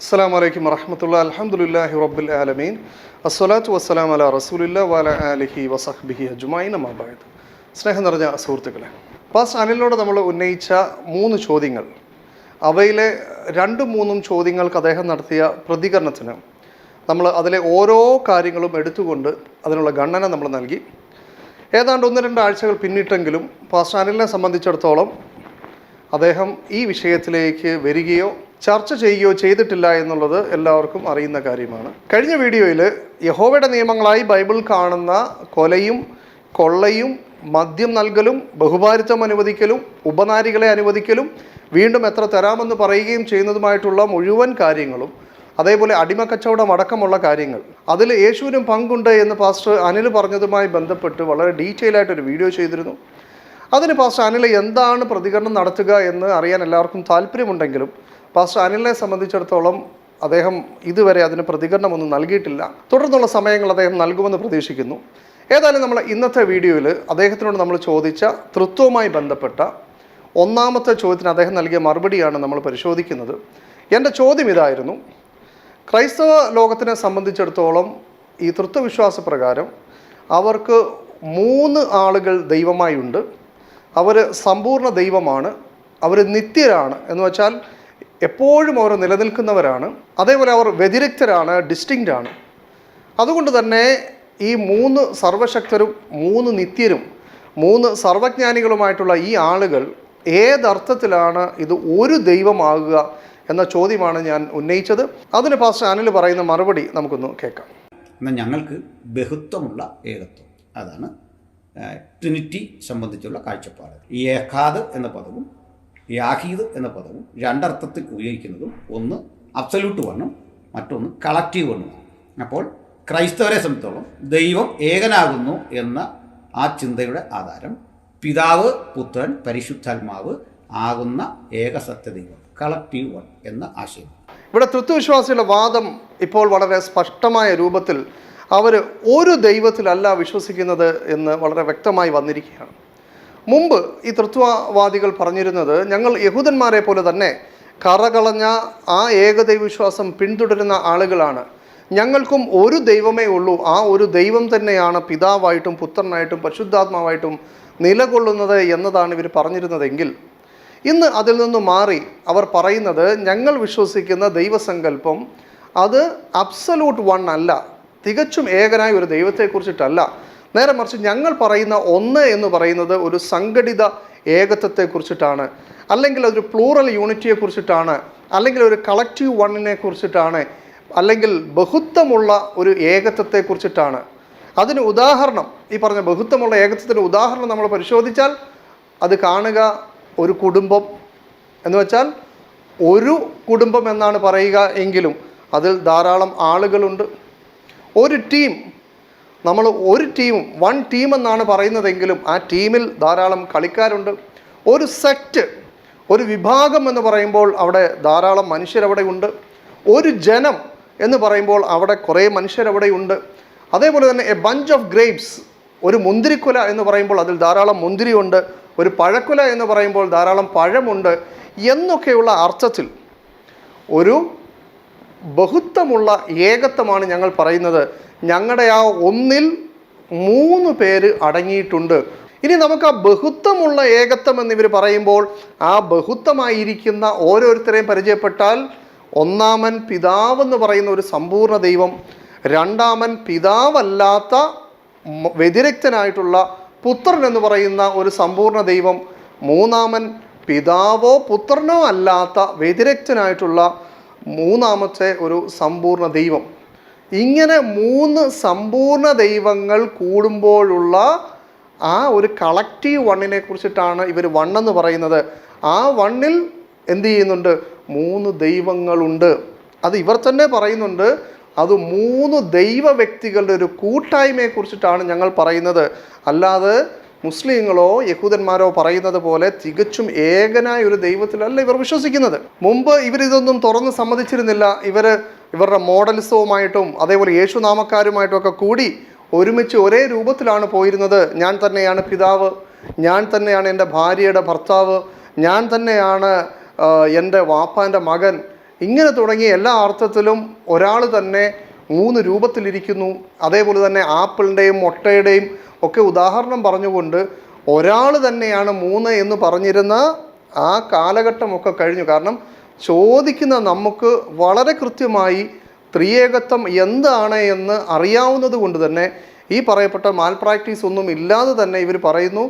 അസ്സാം വലൈക്കും വറഹമത്തുള്ള അലഹമുല്ലാഹി റബ്ബുൽ ആലമീൻ. അസ്വലാത്തു വസ്സലാം അല റസൂലില്ല വല അലഹി വസഹ്ബിഹി അജുമായി നമാബായത് സ്നേഹം നിറഞ്ഞ സുഹൃത്തുക്കളെ പാസ് അനിലിനോട് നമ്മൾ ഉന്നയിച്ച മൂന്ന് ചോദ്യങ്ങൾ. അവയിലെ രണ്ടും മൂന്നും ചോദ്യങ്ങൾക്ക് അദ്ദേഹം നടത്തിയ പ്രതികരണത്തിന് നമ്മൾ അതിലെ ഓരോ കാര്യങ്ങളും എടുത്തുകൊണ്ട് അതിനുള്ള ഗണന നമ്മൾ നൽകി. ഏതാണ്ട് ഒന്ന് രണ്ട് ആഴ്ചകൾ പിന്നിട്ടെങ്കിലും പാസ് അനിലിനെ സംബന്ധിച്ചിടത്തോളം അദ്ദേഹം ഈ വിഷയത്തിലേക്ക് വരികയോ ചർച്ച ചെയ്യുകയോ ചെയ്തിട്ടില്ല എന്നുള്ളത് എല്ലാവർക്കും അറിയുന്ന കാര്യമാണ്. കഴിഞ്ഞ വീഡിയോയിൽ യഹോവയുടെ നിയമങ്ങളായി ബൈബിൾ കാണുന്ന കൊലയും കൊള്ളയും മദ്യം നൽകലും ബഹുഭാരിത്വം അനുവദിക്കലും ഉപനാരികളെ അനുവദിക്കലും വീണ്ടും എത്ര തരാമെന്ന് പറയുകയും ചെയ്യുന്നതുമായിട്ടുള്ള മുഴുവൻ കാര്യങ്ങളും അതേപോലെ അടിമക്കച്ചവടം അടക്കമുള്ള കാര്യങ്ങൾ അതിൽ യേശുവിനും പങ്കുണ്ട് എന്ന് പാസ്റ്റർ അനിൽ പറഞ്ഞതുമായി ബന്ധപ്പെട്ട് വളരെ ഡീറ്റെയിൽ ആയിട്ടൊരു വീഡിയോ ചെയ്തിരുന്നു. അതിന് പാസ്റ്റർ അനിൽ എന്താണ് പ്രതികരണം നടത്തുക എന്ന് അറിയാൻ എല്ലാവർക്കും താല്പര്യമുണ്ടെങ്കിലും പാസ്റ്റർ അനിലിനെ സംബന്ധിച്ചിടത്തോളം അദ്ദേഹം ഇതുവരെ അതിന് പ്രതികരണമൊന്നും നൽകിയിട്ടില്ല. തുടർന്നുള്ള സമയങ്ങൾ അദ്ദേഹം നൽകുമെന്ന് പ്രതീക്ഷിക്കുന്നു. ഏതായാലും നമ്മൾ ഇന്നത്തെ വീഡിയോയിൽ അദ്ദേഹത്തിനോട് നമ്മൾ ചോദിച്ച തൃത്വവുമായി ബന്ധപ്പെട്ട ഒന്നാമത്തെ ചോദ്യത്തിന് അദ്ദേഹം നൽകിയ മറുപടിയാണ് നമ്മൾ പരിശോധിക്കുന്നത്. എന്റെ ചോദ്യം ഇതായിരുന്നു. ക്രൈസ്തവ ലോകത്തിനെ സംബന്ധിച്ചിടത്തോളം ഈ തൃത്വവിശ്വാസ പ്രകാരം അവർക്ക് മൂന്ന് ആളുകൾ ദൈവമായുണ്ട് അവർ സമ്പൂർണ ദൈവമാണ്. അവർ നിത്യരാണ്. എന്ന് വെച്ചാൽ എപ്പോഴും അവർ നിലനിൽക്കുന്നവരാണ്. അതേപോലെ അവർ വ്യതിരിക്തരാണ് ഡിസ്റ്റിങ്റ്റ് ആണ്. അതുകൊണ്ട് തന്നെ ഈ മൂന്ന് സർവശക്തരും മൂന്ന് നിത്യരും മൂന്ന് സർവജ്ഞാനികളുമായിട്ടുള്ള ഈ ആളുകൾ ഏതർത്ഥത്തിലാണ് ഇത് ഒരു ദൈവമാകുക എന്ന ചോദ്യമാണ് ഞാൻ ഉന്നയിച്ചത്. അതിന് പാസ്റ്റർ അനിൽ പറയുന്ന മറുപടി നമുക്കൊന്ന് കേൾക്കാം. എന്നാൽ ഞങ്ങൾക്ക് ബഹുത്വമുള്ള ഏകത്വം. അതാണ് ട്രിനിറ്റി സംബന്ധിച്ചുള്ള കാഴ്ചപ്പാട്. ഏകാദ് എന്ന പദവും യാഹീദ് എന്ന പദവും രണ്ടർത്ഥത്തിൽ ഉപയോഗിക്കുന്നതും ഒന്ന് അബ്സല്യൂട്ട് വണ്ണും മറ്റൊന്ന് കളക്റ്റീവ് വണ്ണുമാണ് അപ്പോൾ ക്രൈസ്തവരെ സംബന്ധിച്ചോളം ദൈവം ഏകനാകുന്നു എന്ന ആ ചിന്തയുടെ ആധാരം പിതാവ് പുത്രൻ പരിശുദ്ധാത്മാവ് ആകുന്ന ഏകസത്യ ദൈവം കളക്റ്റീവ് വൺ എന്ന ആശയം. ഇവിടെ തൃത്വവിശ്വാസിയുടെ വാദം ഇപ്പോൾ വളരെ സ്പഷ്ടമായ രൂപത്തിൽ അവർ ഒരു ദൈവത്തിലല്ല വിശ്വസിക്കുന്നത് എന്ന് വളരെ വ്യക്തമായി വന്നിരിക്കുകയാണ്. മുമ്പ് ഈ തൃത്വവാദികൾ പറഞ്ഞിരുന്നത് ഞങ്ങൾ യഹൂദന്മാരെ പോലെ തന്നെ കറകളഞ്ഞ ആ ഏകദൈവ വിശ്വാസം പിന്തുടരുന്ന ആളുകളാണ്. ഞങ്ങൾക്കും ഒരു ദൈവമേ ഉള്ളൂ. ആ ഒരു ദൈവം തന്നെയാണ് പിതാവായിട്ടും പുത്രനായിട്ടും പരിശുദ്ധാത്മാവായിട്ടും നിലകൊള്ളുന്നത് എന്നതാണ് ഇവർ പറഞ്ഞിരുന്നതെങ്കിൽ. ഇന്ന് അതിൽ നിന്ന് മാറി അവർ പറയുന്നത് ഞങ്ങൾ വിശ്വസിക്കുന്ന ദൈവസങ്കല്പം അത് അബ്സലൂട്ട് വൺ അല്ല. തികച്ചും ഏകനായ ഒരു ദൈവത്തെക്കുറിച്ചിട്ടല്ല. നേരെ മറിച്ച് ഞങ്ങൾ പറയുന്ന ഒന്ന് എന്ന് പറയുന്നത് ഒരു സംഘടിത ഏകത്വത്തെ കുറിച്ചിട്ടാണ് അല്ലെങ്കിൽ അതൊരു പ്ലൂറൽ യൂണിറ്റിയെ കുറിച്ചിട്ടാണ് അല്ലെങ്കിൽ ഒരു കളക്റ്റീവ് വണ്ണിനെ കുറിച്ചിട്ടാണ് അല്ലെങ്കിൽ ബഹുത്വമുള്ള ഒരു ഏകത്വത്തെ കുറിച്ചിട്ടാണ് അതിന് ഉദാഹരണം ഈ പറഞ്ഞ ബഹുത്വമുള്ള ഏകത്വത്തിന്റെ ഉദാഹരണം നമ്മൾ പരിശോധിച്ചാൽ അത് കാണുക ഒരു കുടുംബം എന്ന് വെച്ചാൽ ഒരു കുടുംബം എന്നാണ് പറയുക എങ്കിലും അതിൽ ധാരാളം ആളുകളുണ്ട്. ഒരു ടീം നമ്മൾ ഒരു ടീം വൺ ടീം എന്നാണ് പറയുന്നതെങ്കിലും ആ ടീമിൽ ധാരാളം കളിക്കാരുണ്ട്. ഒരു സെറ്റ് ഒരു വിഭാഗം എന്ന് പറയുമ്പോൾ അവിടെ ധാരാളം മനുഷ്യരവിടെ ഉണ്ട്. ഒരു ജനം എന്ന് പറയുമ്പോൾ അവിടെ കുറേ മനുഷ്യരവിടെ ഉണ്ട്. അതേപോലെ തന്നെ എ ബഞ്ച് ഓഫ് ഗ്രേപ്സ് ഒരു മുന്തിരിക്കുല എന്ന് പറയുമ്പോൾ അതിൽ ധാരാളം മുന്തിരിയുണ്ട്. ഒരു പഴക്കുല എന്ന് പറയുമ്പോൾ ധാരാളം പഴമുണ്ട് എന്നൊക്കെയുള്ള അർത്ഥത്തിൽ ഒരു ബഹുത്വമുള്ള ഏകത്വമാണ് ഞങ്ങൾ പറയുന്നത്. ഞങ്ങളുടെ ആ ഒന്നിൽ മൂന്ന് പേര് അടങ്ങിയിട്ടുണ്ട്. ഇനി നമുക്ക് ആ ബഹുത്വമുള്ള ഏകത്വം എന്നിവർ പറയുമ്പോൾ ആ ബഹുത്വമായിരിക്കുന്ന ഓരോരുത്തരെയും പരിചയപ്പെട്ടാൽ ഒന്നാമൻ പിതാവെന്ന് പറയുന്ന ഒരു സമ്പൂർണ ദൈവം രണ്ടാമൻ പിതാവല്ലാത്ത വ്യതിരക്തനായിട്ടുള്ള പുത്രൻ എന്ന് പറയുന്ന ഒരു സമ്പൂർണ ദൈവം മൂന്നാമൻ പിതാവോ പുത്രനോ അല്ലാത്ത വ്യതിരക്തനായിട്ടുള്ള മൂന്നാമത്തെ ഒരു സമ്പൂർണ ദൈവം. ഇങ്ങനെ മൂന്ന് സമ്പൂർണ ദൈവങ്ങൾ കൂടുമ്പോഴുള്ള ആ ഒരു കളക്റ്റീവ് വണ്ണിനെ കുറിച്ചിട്ടാണ് ഇവർ വണ്ണെന്ന് പറയുന്നത്. ആ വണ്ണിൽ എന്ത് ചെയ്യുന്നുണ്ട്? മൂന്ന് ദൈവങ്ങളുണ്ട്. അത് ഇവർ തന്നെ പറയുന്നുണ്ട്. അത് മൂന്ന് ദൈവ വ്യക്തികളുടെ ഒരു കൂട്ടായ്മയെ കുറിച്ചിട്ടാണ് ഞങ്ങൾ പറയുന്നത്. അല്ലാതെ മുസ്ലിങ്ങളോ യഹൂദന്മാരോ പറയുന്നത് പോലെ തികച്ചും ഏകനായ ഒരു ദൈവത്തിലല്ല ഇവർ വിശ്വസിക്കുന്നത്. മുമ്പ് ഇവരിതൊന്നും തുറന്ന് സമ്മതിച്ചിരുന്നില്ല. ഇവർ ഇവരുടെ മോഡൽസുമായിട്ടും അതേപോലെ യേശുനാമക്കാരുമായിട്ടും ഒക്കെ കൂടി ഒരുമിച്ച് ഒരേ രൂപത്തിലാണ് പോയിരുന്നത്. ഞാൻ തന്നെയാണ് പിതാവ്. ഞാൻ തന്നെയാണ് എന്റെ ഭാര്യയുടെ ഭർത്താവ്. ഞാൻ തന്നെയാണ് എന്റെ വാപ്പാന്റെ മകൻ. ഇങ്ങനെ തുടങ്ങി എല്ലാ അർത്ഥത്തിലും ഒരാൾ തന്നെ മൂന്ന് രൂപത്തിലിരിക്കുന്നു. അതേപോലെ തന്നെ ആപ്പിളിന്റെയും മുട്ടയുടെയും ഒക്കെ ഉദാഹരണം പറഞ്ഞുകൊണ്ട് ഒരാൾ തന്നെയാണ് മൂന്ന് എന്ന് പറഞ്ഞിരുന്ന ആ കാലഘട്ടമൊക്കെ കഴിഞ്ഞു. കാരണം ചോദിക്കുന്ന നമുക്ക് വളരെ കൃത്യമായി ത്രിയേകത്വം എന്താണ് എന്ന് അറിയാവുന്നത് കൊണ്ട് തന്നെ ഈ പറയപ്പെട്ട മാൽ പ്രാക്ടീസ് ഒന്നും ഇല്ലാതെ തന്നെ ഇവർ പറയുന്നു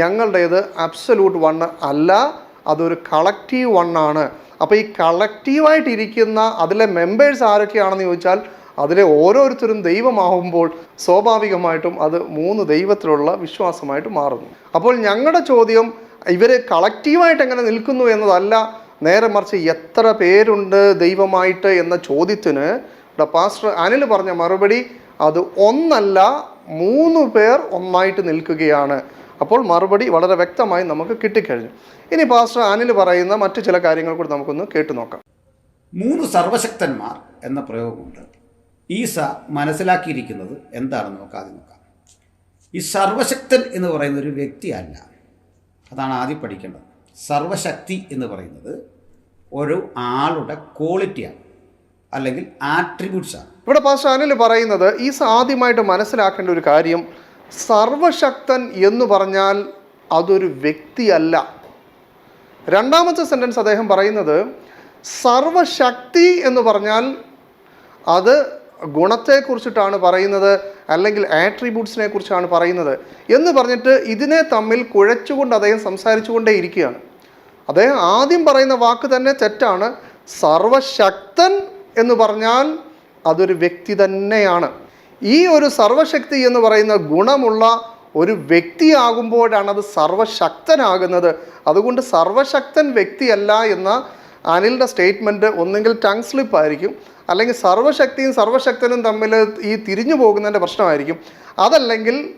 ഞങ്ങളുടേത് അബ്സല്യൂട്ട് വൺ അല്ല അതൊരു കളക്റ്റീവ് വൺ ആണ്. അപ്പോൾ ഈ കളക്റ്റീവായിട്ടിരിക്കുന്ന അതിലെ മെമ്പേഴ്സ് ആരൊക്കെയാണെന്ന് ചോദിച്ചാൽ അതിലെ ഓരോരുത്തരും ദൈവമാവുമ്പോൾ സ്വാഭാവികമായിട്ടും അത് മൂന്ന് ദൈവത്തിലുള്ള വിശ്വാസമായിട്ട് മാറുന്നു. അപ്പോൾ ഞങ്ങളുടെ ചോദ്യം ഇവർ കളക്റ്റീവായിട്ട് എങ്ങനെ നിൽക്കുന്നു എന്നതല്ല നേരെ മറിച്ച് എത്ര പേരുണ്ട് ദൈവമായിട്ട് എന്ന ചോദ്യത്തിന് പാസ്റ്റർ അനിൽ പറഞ്ഞ മറുപടി അത് ഒന്നല്ല മൂന്ന് പേർ ഒന്നായിട്ട് നിൽക്കുകയാണ്. അപ്പോൾ മറുപടി വളരെ വ്യക്തമായി നമുക്ക് കിട്ടിക്കഴിഞ്ഞു. ഇനി പാസ്റ്റർ അനിൽ പറയുന്ന മറ്റു ചില കാര്യങ്ങൾ കൂടി നമുക്കൊന്ന് കേട്ടു നോക്കാം. മൂന്ന് സർവശക്തന്മാർ എന്ന പ്രയോഗമുണ്ട്. ഈസ മനസ്സിലാക്കിയിരിക്കുന്നത് എന്താണെന്ന് നമുക്ക് ആദ്യം നോക്കാം. ഈ സർവശക്തൻ എന്ന് പറയുന്ന ഒരു വ്യക്തിയല്ല. അതാണ് ആദ്യം പഠിക്കേണ്ടത്. സർവശക്തി എന്ന് പറയുന്നത് ഒരു ആളുടെ ക്വാളിറ്റിയാണ് അല്ലെങ്കിൽ ആട്രിബ്യൂട്ട്സാണ് ഇവിടെ പാസ്റ്റർ അനിൽ പറയുന്നത് ഈ ആദ്യമായിട്ട് മനസ്സിലാക്കേണ്ട ഒരു കാര്യം സർവശക്തൻ എന്ന് പറഞ്ഞാൽ അതൊരു വ്യക്തിയല്ല. രണ്ടാമത്തെ സെന്റൻസ് അദ്ദേഹം പറയുന്നത് സർവശക്തി എന്ന് പറഞ്ഞാൽ അത് ഗുണത്തെക്കുറിച്ചിട്ടാണ് പറയുന്നത് അല്ലെങ്കിൽ ആട്രിബ്യൂട്ട്സിനെ കുറിച്ചാണ് പറയുന്നത് എന്ന് പറഞ്ഞിട്ട് ഇതിനെ തമ്മിൽ കുഴച്ചുകൊണ്ട് അദ്ദേഹം സംസാരിച്ചുകൊണ്ടേ ഇരിക്കുകയാണ്. അദ്ദേഹം ആദ്യം പറയുന്ന വാക്ക് തന്നെ തെറ്റാണ്. സർവശക്തൻ എന്ന് പറഞ്ഞാൽ അതൊരു വ്യക്തി തന്നെയാണ്. ഈ ഒരു സർവശക്തി എന്ന് പറയുന്ന ഗുണമുള്ള ഒരു വ്യക്തിയാകുമ്പോഴാണ് അത് സർവശക്തനാകുന്നത്. അതുകൊണ്ട് സർവശക്തൻ വ്യക്തിയല്ല എന്ന അനിലിന്റെ സ്റ്റേറ്റ്മെന്റ് ഒന്നെങ്കിൽ ടങ് സ്ലിപ്പ് ആയിരിക്കും അല്ലെങ്കിൽ സർവശക്തിയും സർവശക്തനും തമ്മിൽ ഈ തിരിഞ്ഞു പോകുന്നതിന്റെ പ്രശ്നമായിരിക്കും. അതല്ലെങ്കിൽ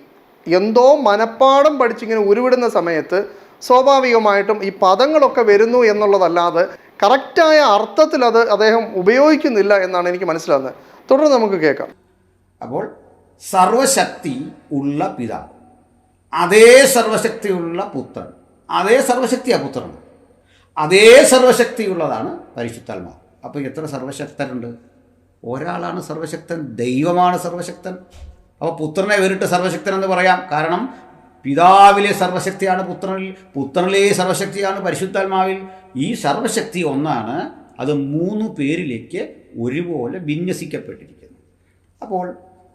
എന്തോ മനപ്പാടം പഠിച്ചിങ്ങനെ ഉരുവിടുന്ന സമയത്ത് സ്വാഭാവികമായിട്ടും ഈ പദങ്ങളൊക്കെ വരുന്നു എന്നുള്ളതല്ലാതെ കറക്റ്റായ അർത്ഥത്തിൽ അത് അദ്ദേഹം ഉപയോഗിക്കുന്നില്ല എന്നാണ് എനിക്ക് മനസ്സിലാകുന്നത്. തുടർന്ന് നമുക്ക് കേൾക്കാം. അപ്പോൾ സർവശക്തി ഉള്ള പിതാവ്. അതേ സർവശക്തിയുള്ള പുത്രൻ. അതേ സർവശക്തിയാണ് പുത്രൻ. അതേ സർവശക്തിയുള്ളതാണ് പരിശുദ്ധാത്മാവ്. അപ്പോൾ എത്ര സർവശക്തനുണ്ട്? ഒരാളാണ് സർവശക്തൻ ദൈവമാണ് സർവശക്തൻ. അപ്പോൾ പുത്രനെ വേറിട്ട് സർവശക്തൻ എന്ന് പറയാം. കാരണം പിതാവിലെ സർവശക്തിയാണ് പുത്രനിൽ പുത്രനിലെ സർവശക്തിയാണ് പരിശുദ്ധാത്മാവിൽ. ഈ സർവശക്തി ഒന്നാണ് അത് മൂന്ന് പേരിലേക്ക് ഒരുപോലെ വിന്യസിക്കപ്പെട്ടിരിക്കുന്നു. അപ്പോൾ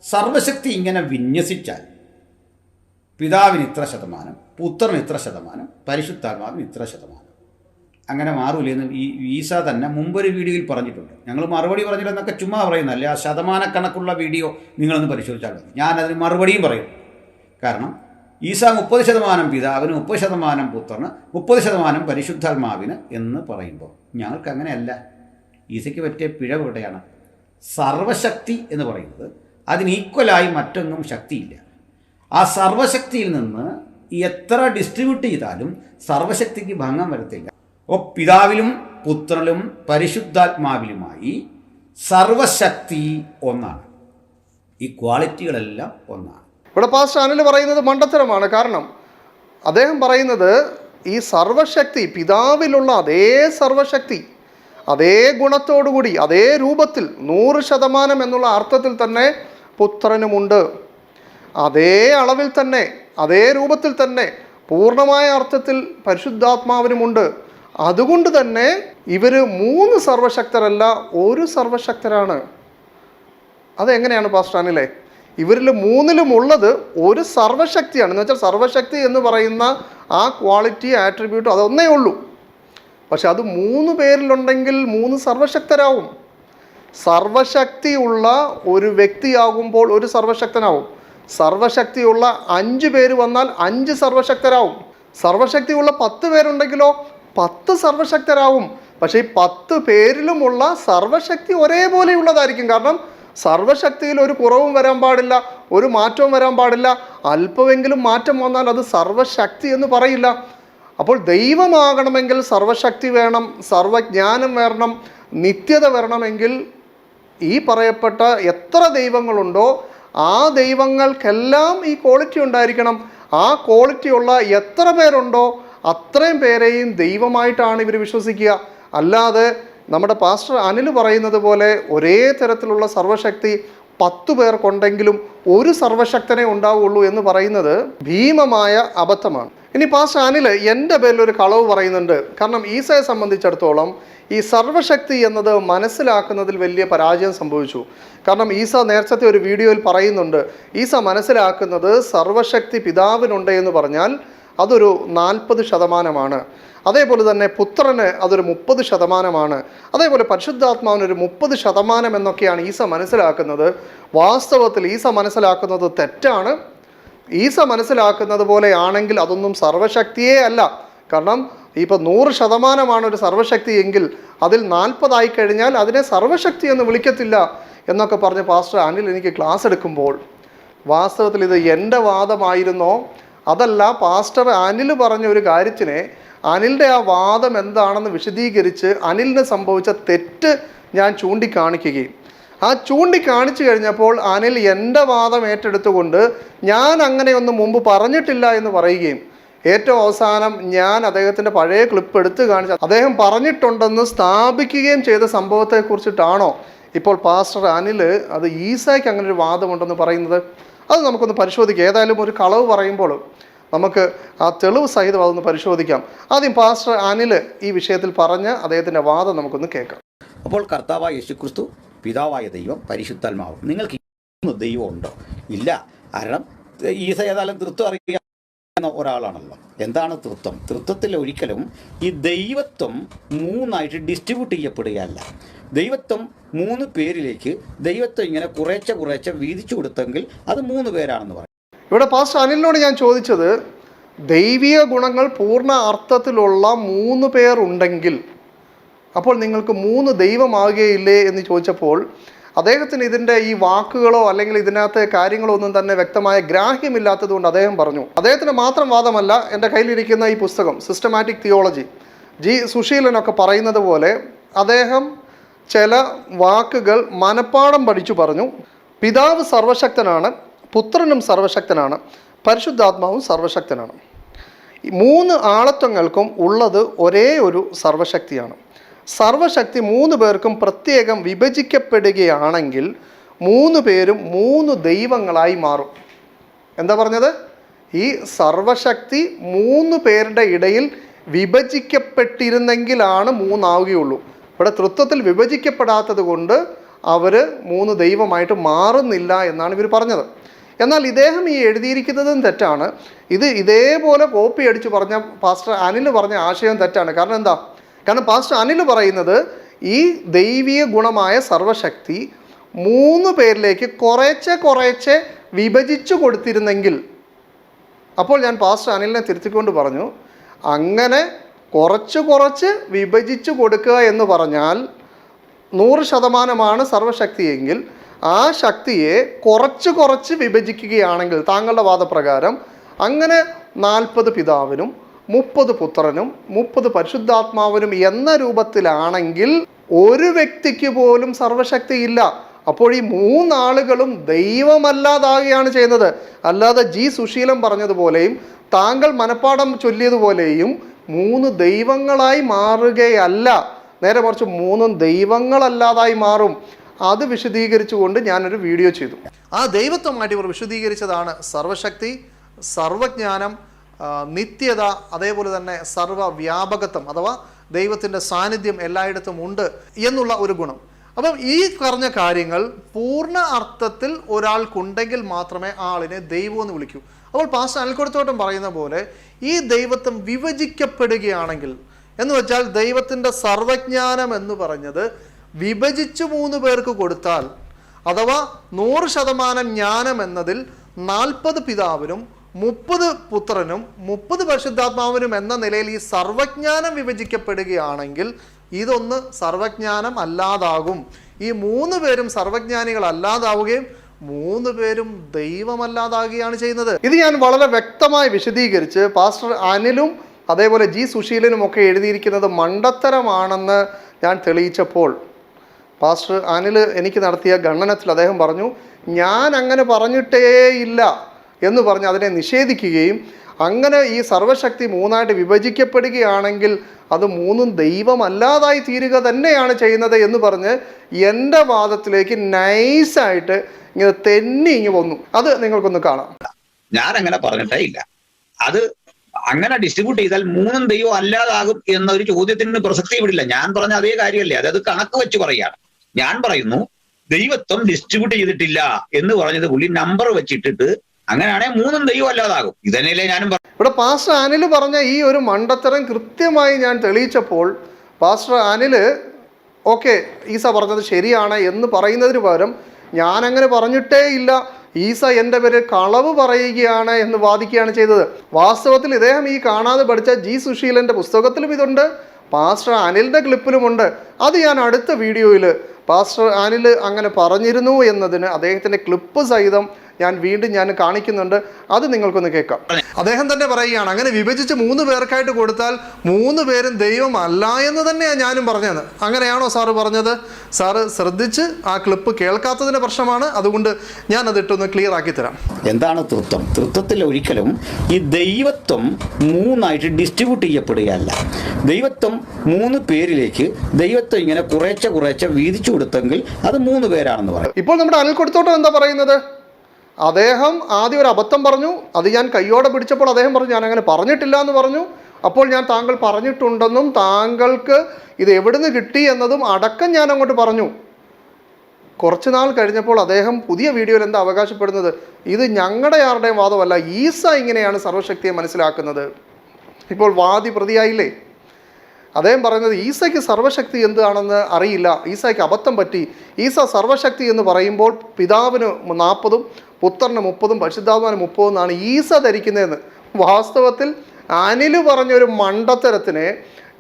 സർവശക്തി ഇങ്ങനെ വിന്യസിച്ചാൽ പിതാവിന് ഇത്ര ശതമാനം പുത്രന് ഇത്ര ശതമാനം പരിശുദ്ധാത്മാവിന് ഇത്ര ശതമാനം. അങ്ങനെ മാറൂലെന്ന് ഈ ഈസ തന്നെ മുമ്പൊരു വീഡിയോയിൽ പറഞ്ഞിട്ടുണ്ട്. ഞങ്ങൾ മറുപടി പറഞ്ഞില്ലെന്നൊക്കെ ചുമ്മാ പറയുന്നല്ലേ ആ ശതമാനക്കണക്കുള്ള വീഡിയോ നിങ്ങളൊന്ന് പരിശോധിച്ചാൽ മതി. ഞാനതിന് മറുപടിയും പറയും. കാരണം ഈസ മുപ്പത് ശതമാനം പിതാവിന് മുപ്പത് ശതമാനം പുത്രന് മുപ്പത് ശതമാനം പരിശുദ്ധാത്മാവിന് എന്ന് പറയുമ്പോൾ ഞങ്ങൾക്ക് അങ്ങനെയല്ല. ഈസയ്ക്ക് പറ്റിയ പിഴവ് എവിടെയാണ്? സർവശക്തി എന്ന് പറയുന്നത് അതിന് ഈക്വലായി മറ്റൊന്നും ശക്തിയില്ല. ആ സർവശക്തിയിൽ നിന്ന് എത്ര ഡിസ്ട്രിബ്യൂട്ട് ചെയ്താലും സർവശക്തിക്ക് ഭംഗം വരത്തില്ല. അപ്പോൾ പിതാവിലും പുത്രലും പരിശുദ്ധാത്മാവിലുമായി സർവശക്തി ഒന്നാണ്. ഈ ക്വാളിറ്റികളെല്ലാം ഒന്നാണ്. ഇവിടെ പാസ്റ്റർ അനിൽ പറയുന്നത് മണ്ടത്തരമാണ്. കാരണം അദ്ദേഹം പറയുന്നത് ഈ സർവശക്തി പിതാവിലുള്ള അതേ സർവശക്തി അതേ ഗുണത്തോടുകൂടി അതേ രൂപത്തിൽ നൂറ് ശതമാനം എന്നുള്ള അർത്ഥത്തിൽ തന്നെ പുത്രനുമുണ്ട്. അതേ അളവിൽ തന്നെ അതേ രൂപത്തിൽ തന്നെ പൂർണമായ അർത്ഥത്തിൽ പരിശുദ്ധാത്മാവിനുമുണ്ട്. അതുകൊണ്ട് തന്നെ ഇവർ മൂന്ന് സർവശക്തരല്ല ഒരു സർവശക്തരാണ്. അതെങ്ങനെയാണ് പാസ്റ്റർ അനിലേ? ഇവരിൽ മൂന്നിലും ഉള്ളത് ഒരു സർവശക്തിയാണ്. എന്ന് വെച്ചാൽ സർവശക്തി എന്ന് പറയുന്ന ആ ക്വാളിറ്റി ആട്രിബ്യൂട്ട് അതൊന്നേ ഉള്ളൂ. പക്ഷെ അത് മൂന്ന് പേരിലുണ്ടെങ്കിൽ മൂന്ന് സർവശക്തരാകും സർവശക്തിയുള്ള ഒരു വ്യക്തിയാകുമ്പോൾ ഒരു സർവശക്തനാവും. സർവശക്തിയുള്ള അഞ്ച് പേര് വന്നാൽ അഞ്ച് സർവശക്തരാവും. സർവശക്തിയുള്ള പത്ത് പേരുണ്ടെങ്കിലോ പത്ത് സർവശക്തരാവും പക്ഷേ ഈ പത്ത് പേരിലുമുള്ള സർവശക്തി ഒരേപോലെയുള്ളതായിരിക്കും. കാരണം സർവശക്തിയിൽ ഒരു കുറവും വരാൻ പാടില്ല ഒരു മാറ്റവും വരാൻ പാടില്ല. അല്പമെങ്കിലും മാറ്റം വന്നാൽ അത് സർവശക്തി എന്ന് പറയില്ല. അപ്പോൾ ദൈവമാകണമെങ്കിൽ സർവശക്തി വേണം സർവജ്ഞാനം വരണം നിത്യത വരണമെങ്കിൽ ഈ പറയപ്പെട്ട എത്ര ദൈവങ്ങളുണ്ടോ ആ ദൈവങ്ങൾക്കെല്ലാം ഈ ക്വാളിറ്റി ഉണ്ടായിരിക്കണം. ആ ക്വാളിറ്റിയുള്ള എത്ര പേരുണ്ടോ അത്രയും പേരെയും ദൈവമായിട്ടാണ് ഇവർ വിശ്വസിക്കുക. അല്ലാതെ നമ്മുടെ പാസ്റ്റർ അനിൽ പറയുന്നത് പോലെ ഒരേ തരത്തിലുള്ള സർവശക്തി പത്തു പേർക്കുണ്ടെങ്കിലും ഒരു സർവശക്തനെ ഉണ്ടാവുള്ളൂ എന്ന് പറയുന്നത് ഭീമമായ അബദ്ധമാണ്. ഇനി പാസ്റ്റർ അനിൽ എന്റെ പേരിൽ ഒരു കളവ് പറയുന്നുണ്ട്. കാരണം ഈസയെ സംബന്ധിച്ചിടത്തോളം ഈ സർവശക്തി എന്നത് മനസ്സിലാക്കുന്നതിൽ വലിയ പരാജയം സംഭവിച്ചു. കാരണം ഈസ നേരത്തെ ഒരു വീഡിയോയിൽ പറയുന്നുണ്ട് ഈസ മനസ്സിലാക്കുന്നത് സർവശക്തി പിതാവിനുണ്ട് എന്ന് പറഞ്ഞാൽ അതൊരു നാൽപ്പത് ശതമാനമാണ്. അതേപോലെ തന്നെ പുത്രന് അതൊരു മുപ്പത് ശതമാനമാണ്. അതേപോലെ പരിശുദ്ധാത്മാവിനൊരു മുപ്പത് ശതമാനം എന്നൊക്കെയാണ് ഈസ മനസ്സിലാക്കുന്നത്. വാസ്തവത്തിൽ ഈസ മനസ്സിലാക്കുന്നത് തെറ്റാണ്. ഈസ മനസ്സിലാക്കുന്നത് പോലെയാണെങ്കിൽ അതൊന്നും സർവശക്തിയേ അല്ല. കാരണം ഇപ്പോൾ നൂറ് ശതമാനമാണ് ഒരു സർവശക്തി എങ്കിൽ അതിൽ നാൽപ്പതായി കഴിഞ്ഞാൽ അതിനെ സർവശക്തി എന്ന് വിളിക്കത്തില്ല എന്നൊക്കെ പറഞ്ഞ് പാസ്റ്റർ അനിൽ എനിക്ക് ക്ലാസ് എടുക്കുമ്പോൾ വാസ്തവത്തിൽ ഇത് എന്റെ വാദമായിരുന്നോ? അതല്ല പാസ്റ്റർ അനിൽ പറഞ്ഞ ഒരു കാര്യത്തിനെ അനിലിന്റെ ആ വാദം എന്താണെന്ന് വിശദീകരിച്ച് അനിലിന് സംഭവിച്ച തെറ്റ് ഞാൻ ചൂണ്ടിക്കാണിക്കുകയും. ആ ചൂണ്ടിക്കാണിച്ചു കഴിഞ്ഞപ്പോൾ അനിൽ എന്റെ വാദം ഏറ്റെടുത്തുകൊണ്ട് ഞാൻ അങ്ങനെയൊന്നും മുമ്പ് പറഞ്ഞിട്ടില്ല എന്ന് പറയുകയും. ഏറ്റവും അവസാനം ഞാൻ അദ്ദേഹത്തിന്റെ പഴയ ക്ലിപ്പ് എടുത്ത് കാണിച്ച് അദ്ദേഹം പറഞ്ഞിട്ടുണ്ടെന്ന് സ്ഥാപിക്കുകയും ചെയ്ത സംഭവത്തെക്കുറിച്ചിട്ടാണോ ഇപ്പോൾ പാസ്റ്റർ അനിൽ അത് ഈസായ്ക്ക് അങ്ങനെ ഒരു വാദമുണ്ടെന്ന് പറയുന്നത്? അത് നമുക്കൊന്ന് പരിശോധിക്കാം. ഏതായാലും ഒരു കളവ് പറയുമ്പോൾ നമുക്ക് ആ തെളിവ് സഹിതം അതൊന്ന് പരിശോധിക്കാം. ആദ്യം പാസ്റ്റർ അനിൽ ഈ വിഷയത്തിൽ പറഞ്ഞ് അദ്ദേഹത്തിന്റെ വാദം നമുക്കൊന്ന് കേൾക്കാം. അപ്പോൾ കർത്താവായ യേശുക്രിസ്തു പിതാവായ ദൈവം പരിശുദ്ധാത്മാവ് നിങ്ങൾക്ക് ദൈവം ഉണ്ടോ ഇല്ല. കാരണം ഈസ ഏതായാലും തൃത്വം അറിയാവുന്ന ഒരാളാണല്ലോ. എന്താണ് തൃത്വം? തൃത്വത്തിൽ ഒരിക്കലും ഈ ദൈവത്വം മൂന്നായിട്ട് ഡിസ്ട്രിബ്യൂട്ട് ചെയ്യപ്പെടുകയല്ല. ദൈവത്വം മൂന്ന് പേരിലേക്ക് ദൈവത്വം ഇങ്ങനെ കുറേച്ച കുറേച്ച വീതിച്ചു കൊടുത്തെങ്കിൽ അത് മൂന്ന് പേരാണെന്ന് പറയും. ഇവിടെ പാസ്റ്റർ അനിലിനോട് ഞാൻ ചോദിച്ചത് ദൈവിക ഗുണങ്ങൾ പൂർണ അർത്ഥത്തിലുള്ള മൂന്ന് പേർ ഉണ്ടെങ്കിൽ അപ്പോൾ നിങ്ങൾക്ക് മൂന്ന് ദൈവമാകുകയില്ലേ എന്ന് ചോദിച്ചപ്പോൾ അദ്ദേഹത്തിന് ഇതിന്റെ ഈ വാക്കുകളോ അല്ലെങ്കിൽ ഇതിനകത്തെ കാര്യങ്ങളോ ഒന്നും തന്നെ വ്യക്തമായ ഗ്രാഹ്യമില്ലാത്തത് കൊണ്ട് അദ്ദേഹം പറഞ്ഞു. അദ്ദേഹത്തിന് മാത്രം വാദമല്ല എന്റെ കയ്യിലിരിക്കുന്ന ഈ പുസ്തകം സിസ്റ്റമാറ്റിക് തിയോളജി ജി സുശീലനൊക്കെ പറയുന്നത് പോലെ അദ്ദേഹം ചില വാക്കുകൾ മനപ്പാടം പഠിച്ചു പറഞ്ഞു. പിതാവ് സർവശക്തനാണ് പുത്രനും സർവശക്തനാണ് പരിശുദ്ധാത്മാവും സർവശക്തനാണ്. മൂന്ന് ആളത്വങ്ങൾക്കും ഉള്ളത് ഒരേ ഒരു സർവശക്തിയാണ്. സർവശക്തി മൂന്ന് പേർക്കും പ്രത്യേകം വിഭജിക്കപ്പെടുകയാണെങ്കിൽ മൂന്ന് പേരും മൂന്ന് ദൈവങ്ങളായി മാറും. എന്താ പറഞ്ഞത്? ഈ സർവശക്തി മൂന്ന് പേരുടെ ഇടയിൽ വിഭജിക്കപ്പെട്ടിരുന്നെങ്കിലാണ് മൂന്നാവുകയുള്ളൂ. ഇവിടെ തൃത്വത്തിൽ വിഭജിക്കപ്പെടാത്തത് കൊണ്ട് അവർ മൂന്ന് ദൈവമായിട്ട് മാറുന്നില്ല എന്നാണ് ഇവർ പറഞ്ഞത്. എന്നാൽ ഇദ്ദേഹം ഈ എഴുതിയിരിക്കുന്നതും തെറ്റാണ്. ഇത് ഇതേപോലെ കോപ്പി അടിച്ച് പറഞ്ഞ പാസ്റ്റർ അനിൽ പറഞ്ഞ ആശയം തെറ്റാണ്. കാരണം എന്താ? കാരണം പാസ്റ്റർ അനിൽ പറയുന്നത് ഈ ദൈവീയ ഗുണമായ സർവശക്തി മൂന്ന് പേരിലേക്ക് കുറേച്ചെ കുറേച്ചെ വിഭജിച്ചു കൊടുത്തിരുന്നെങ്കിൽ. അപ്പോൾ ഞാൻ പാസ്റ്റർ അനിലിനെ തിരുത്തിക്കൊണ്ട് പറഞ്ഞു അങ്ങനെ കുറച്ച് കുറച്ച് വിഭജിച്ച് കൊടുക്കുക എന്ന് പറഞ്ഞാൽ നൂറ് ശതമാനമാണ് സർവശക്തിയെങ്കിൽ ആ ശക്തിയെ കുറച്ച് കുറച്ച് വിഭജിക്കുകയാണെങ്കിൽ താങ്കളുടെ വാദപ്രകാരം അങ്ങനെ നാൽപ്പത് പിതാവിനും മുപ്പത് പുത്രനും മുപ്പത് പരിശുദ്ധാത്മാവിനും എന്ന രൂപത്തിലാണെങ്കിൽ ഒരു വ്യക്തിക്ക് പോലും സർവശക്തിയില്ല അപ്പോൾ ഈ മൂന്നാളുകളും ദൈവമല്ലാതാകുകയാണ് ചെയ്യുന്നത്. അല്ലാതെ ജി സുശീലം പറഞ്ഞതുപോലെയും താങ്കൾ മനപ്പാടം ചൊല്ലിയതുപോലെയും മൂന്ന് ദൈവങ്ങളായി മാറുകയല്ല. നേരെ മറിച്ച് മൂന്നും ദൈവങ്ങളല്ലാതായി മാറും. അത് വിശദീകരിച്ചുകൊണ്ട് ഞാനൊരു വീഡിയോ ചെയ്തു. ആ ദൈവത്വമായിട്ട് ഇവർ വിശദീകരിച്ചതാണ് സർവശക്തി സർവജ്ഞാനം നിത്യത അതേപോലെ തന്നെ സർവവ്യാപകത്വം അഥവാ ദൈവത്തിന്റെ സാന്നിധ്യം എല്ലായിടത്തും ഉണ്ട് എന്നുള്ള ഒരു ഗുണം. അപ്പം ഈ പറഞ്ഞ കാര്യങ്ങൾ പൂർണ അർത്ഥത്തിൽ ഒരാൾക്കുണ്ടെങ്കിൽ മാത്രമേ ആളിനെ ദൈവം എന്ന് വിളിക്കൂ. അപ്പോൾ പാസ്റ്റർ അൽക്കുടത്തോട്ടം പറയുന്ന പോലെ ഈ ദൈവത്വം വിഭജിക്കപ്പെടുകയാണെങ്കിൽ എന്ന് വെച്ചാൽ ദൈവത്തിന്റെ സർവജ്ഞാനം എന്ന് പറഞ്ഞത് വിഭജിച്ച് മൂന്ന് പേർക്ക് കൊടുത്താൽ അഥവാ നൂറ് ശതമാനം ജ്ഞാനം എന്നതിൽ നാൽപ്പത് പിതാവിനും മുപ്പത് പുത്രനും മുപ്പത് പരിശുദ്ധാത്മാവിനും എന്ന നിലയിൽ ഈ സർവജ്ഞാനം വിഭജിക്കപ്പെടുകയാണെങ്കിൽ ഇതൊന്ന് സർവജ്ഞാനം അല്ലാതാകും. ഈ മൂന്ന് പേരും സർവജ്ഞാനികൾ അല്ലാതാവുകയും മൂന്ന് പേരും ദൈവമല്ലാതാകുകയാണ് ചെയ്യുന്നത്. ഇത് ഞാൻ വളരെ വ്യക്തമായി വിശദീകരിച്ച് പാസ്റ്റർ അനിലും അതേപോലെ ജി സുശീലനും ഒക്കെ എഴുതിയിരിക്കുന്നത് മണ്ടത്തരമാണെന്ന് ഞാൻ തെളിയിച്ചപ്പോൾ പാസ്റ്റർ അനിൽ എനിക്ക് നടത്തിയ ഗണനത്തിൽ അദ്ദേഹം പറഞ്ഞു ഞാൻ അങ്ങനെ പറഞ്ഞിട്ടേ ഇല്ല എന്ന് പറഞ്ഞ് അതിനെ നിഷേധിക്കുകയും അങ്ങനെ ഈ സർവശക്തി മൂന്നായിട്ട് വിഭജിക്കപ്പെടുകയാണെങ്കിൽ അത് മൂന്നും ദൈവമല്ലാതായി തീരുക തന്നെയാണ് ചെയ്യുന്നത് എന്ന് പറഞ്ഞ് എന്റെ വാദത്തിലേക്ക് നൈസായിട്ട് ഇങ്ങനെ തെന്നി ഇങ്ങ് വന്നു. അത് നിങ്ങൾക്കൊന്ന് കാണാം. ഞാൻ അങ്ങനെ പറഞ്ഞിട്ടേ ഇല്ല. അത് അങ്ങനെ ഡിസ്ട്രിബ്യൂട്ട് ചെയ്താൽ മൂന്നും ദൈവം അല്ലാതാകും എന്നൊരു ചോദ്യത്തിന് പ്രസക്തി വിടില്ല ഞാൻ പറഞ്ഞ അതേ കാര്യമല്ലേ. അതായത് കണക്ക് വെച്ച് പറയുകയാണ് ഞാൻ പറയുന്നു ദൈവത്വം ഡിസ്ട്രിബ്യൂട്ട് ചെയ്തിട്ടില്ല എന്ന് പറഞ്ഞത് പുള്ളി നമ്പർ വെച്ചിട്ടിട്ട് അങ്ങനെയാണെങ്കിൽ മൂന്നും ദൈവം അല്ലാതാകും. ഇതന്നെയല്ലേ ഞാനും പറഞ്ഞു ഇവിടെ പാസ്റ്റർ അനിൽ പറഞ്ഞ ഈ ഒരു മണ്ടത്തരം കൃത്യമായി ഞാൻ തെളിയിച്ചപ്പോൾ പാസ്റ്റർ അനിൽ ഓക്കെ ഈസ പറഞ്ഞത് ശരിയാണ് എന്ന് പറയുന്നതിന് പകരം ഞാൻ അങ്ങനെ പറഞ്ഞിട്ടേ ഇല്ല ഈസ എന്റെ പേര് കളവ് പറയുകയാണ് എന്ന് വാദിക്കുകയാണ് ചെയ്തത്. വാസ്തവത്തിൽ ഇദ്ദേഹം ഈ കാണാതെ പഠിച്ച ജി സുശീലന്റെ പുസ്തകത്തിലും ഇതുണ്ട് പാസ്റ്റർ അനിലിന്റെ ക്ലിപ്പിലുമുണ്ട്. അത് ഞാൻ അടുത്ത വീഡിയോയിൽ പാസ്റ്റർ അനിൽ അങ്ങനെ പറഞ്ഞിരുന്നു എന്നതിന് അദ്ദേഹത്തിന്റെ ക്ലിപ്പ് സഹിതം ഞാൻ വീണ്ടും ഞാൻ കാണിക്കുന്നുണ്ട്. അത് നിങ്ങൾക്കൊന്ന് കേൾക്കാം. അദ്ദേഹം തന്നെ പറയുകയാണ് അങ്ങനെ വിഭജിച്ച് മൂന്ന് പേർക്കായിട്ട് കൊടുത്താൽ മൂന്ന് പേരും ദൈവം അല്ല എന്ന് തന്നെയാണ് ഞാനും പറഞ്ഞത്. അങ്ങനെയാണോ സാറ് പറഞ്ഞത്? സാറ് ശ്രദ്ധിച്ച് ആ ക്ലിപ്പ് കേൾക്കാത്തതിന്റെ പ്രശ്നമാണ്. അതുകൊണ്ട് ഞാൻ അതിട്ടൊന്ന് ക്ലിയർ ആക്കി തരാം. എന്താണ് തൃത്വം? തൃത്വത്തിൽ ഒരിക്കലും ഈ ദൈവത്വം മൂന്നായിട്ട് ഡിസ്ട്രിബ്യൂട്ട് ചെയ്യപ്പെടുകയല്ല. ദൈവത്വം മൂന്ന് പേരിലേക്ക് ദൈവത്വം ഇങ്ങനെ കുറേച്ച കുറേച്ച വീതിച്ചു കൊടുത്തെങ്കിൽ അത് മൂന്ന് പേരാണെന്ന് പറയും. ഇപ്പോൾ നമ്മുടെ അനിൽ കൊടുത്തോട്ടം എന്താ പറയുന്നത്? അദ്ദേഹം ആദ്യം ഒരു അബദ്ധം പറഞ്ഞു. അത് ഞാൻ കയ്യോടെ പിടിച്ചപ്പോൾ അദ്ദേഹം പറഞ്ഞു ഞാൻ അങ്ങനെ പറഞ്ഞിട്ടില്ല എന്ന് പറഞ്ഞു. അപ്പോൾ ഞാൻ താങ്കൾ പറഞ്ഞിട്ടുണ്ടെന്നും താങ്കൾക്ക് ഇത് എവിടുന്ന് കിട്ടി എന്നതും അടക്കം ഞാൻ അങ്ങോട്ട് പറഞ്ഞു. കുറച്ച് നാൾ കഴിഞ്ഞപ്പോൾ അദ്ദേഹം പുതിയ വീഡിയോയിൽ എന്താ അവകാശപ്പെടുന്നത്? ഇത് ഞങ്ങളുടെ ആരുടെയും വാദമല്ല ഈസ ഇങ്ങനെയാണ് സർവശക്തിയെ മനസ്സിലാക്കുന്നത്. ഇപ്പോൾ വാദി പ്രതിയായില്ലേ? അദ്ദേഹം പറയുന്നത് ഈസയ്ക്ക് സർവശക്തി എന്താണെന്ന് അറിയില്ല ഈസയ്ക്ക് അബദ്ധം പറ്റി. ഈസ സർവശക്തി എന്ന് പറയുമ്പോൾ പിതാവിന് നാൽപ്പതും പുത്രന് മുപ്പതും പരിശുദ്ധാത്മാവിന് മുപ്പതും എന്നാണ് ഈസ ധരിക്കുന്നതെന്ന്. വാസ്തവത്തിൽ അനിൽ പറഞ്ഞൊരു മണ്ടത്തരത്തിനെ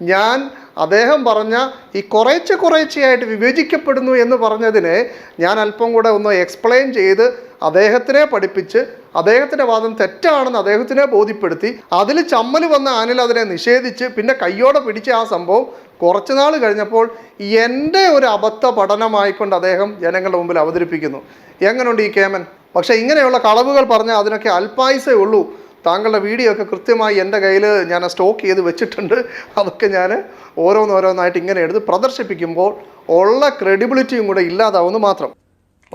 ഞാൻ അദ്ദേഹം പറഞ്ഞ ഈ കുറേച്ചെ കുറേച്ചെയായിട്ട് വിഭജിക്കപ്പെടുന്നു എന്ന് പറഞ്ഞതിനെ ഞാൻ അല്പം കൂടെ ഒന്ന് എക്സ്പ്ലെയിൻ ചെയ്ത് അദ്ദേഹത്തിനെ പഠിപ്പിച്ച് അദ്ദേഹത്തിന്റെ വാദം തെറ്റാണെന്ന് അദ്ദേഹത്തിനെ ബോധ്യപ്പെടുത്തി അതിൽ ചമ്മൽ വന്ന അനിൽ അതിനെ നിഷേധിച്ച് പിന്നെ കയ്യോടെ പിടിച്ച ആ സംഭവം കുറച്ച് നാൾ കഴിഞ്ഞപ്പോൾ എന്റെ ഒരു അബദ്ധ പഠനമായിക്കൊണ്ട് അദ്ദേഹം ജനങ്ങളുടെ മുമ്പിൽ അവതരിപ്പിക്കുന്നു. എങ്ങനെയുണ്ട് ഈ കേമൻ? പക്ഷേ ഇങ്ങനെയുള്ള കളവുകൾ പറഞ്ഞാൽ അതിനൊക്കെ അല്പായുസേ ഉള്ളൂ. താങ്കളുടെ വീഡിയോ ഒക്കെ കൃത്യമായി എന്റെ കയ്യിൽ ഞാൻ സ്റ്റോക്ക് ചെയ്ത് വെച്ചിട്ടുണ്ട്. അതൊക്കെ ഞാൻ ഓരോന്നോരോന്നായിട്ട് ഇങ്ങനെ എടുത്ത് പ്രദർശിപ്പിക്കുമ്പോൾ ഉള്ള ക്രെഡിബിലിറ്റിയും കൂടെ ഇല്ലാതാവുന്നു മാത്രം.